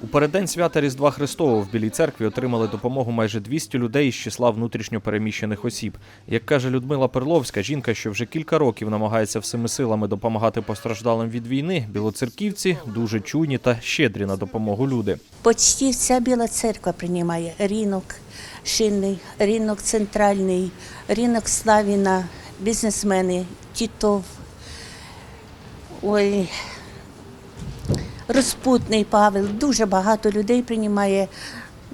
У переддень свята Різдва Христового в Білій церкві отримали допомогу майже 200 людей із числа внутрішньо переміщених осіб. Як каже Людмила Перловська, жінка, що вже кілька років намагається всіми силами допомагати постраждалим від війни, білоцерківці дуже чуйні та щедрі на допомогу люди. Почти вся Біла церква приймає ринок шинний, ринок центральний, ринок Славіна, бізнесмени, Тітов. Ой, Розпутний Павел, дуже багато людей приймає.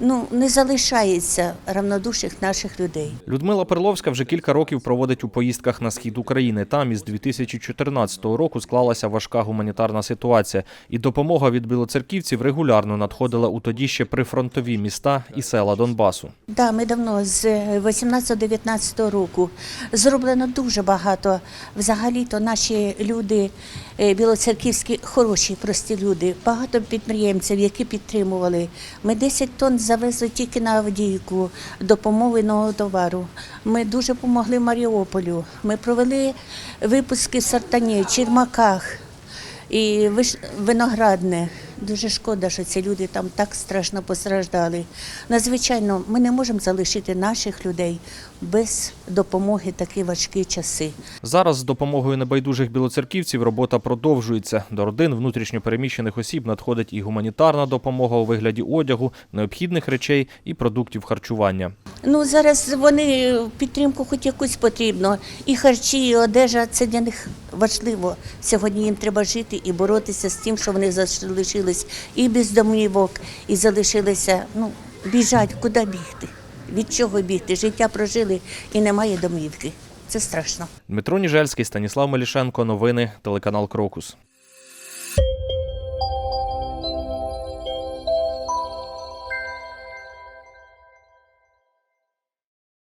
Ну, не залишається равнодушних наших людей. Людмила Перловська вже кілька років проводить у поїздках на схід України. Там із 2014 року склалася важка гуманітарна ситуація, і допомога від білоцерківців регулярно надходила у тоді ще прифронтові міста і села Донбасу. Да, ми давно з 18-19 року зроблено дуже багато. Взагалі-то наші люди білоцерківські хороші, прості люди, багато підприємців, які підтримували. Ми 10 тонн завезли тільки на Авдіївку допомовленого товару. Ми дуже допомогли Маріуполю. Ми провели випуски в Сартані, Чермаках і Виноградне. Дуже шкода, що ці люди там так страшно постраждали. Надзвичайно, ми не можемо залишити наших людей без допомоги такі важкі часи. Зараз з допомогою небайдужих білоцерківців робота продовжується. До родин внутрішньо переміщених осіб надходить і гуманітарна допомога у вигляді одягу, необхідних речей і продуктів харчування. Ну зараз вони підтримку хоч якусь потрібно. І харчі, і одежа це для них важливо. Сьогодні їм треба жити і боротися з тим, що вони залишились і без домівок, і залишилися. Ну біжать, куди бігти? Від чого бігти? Життя прожили і немає домівки. Це страшно. Дмитро Ніжельський, Станіслав Мелішенко. Новини телеканал Крокус.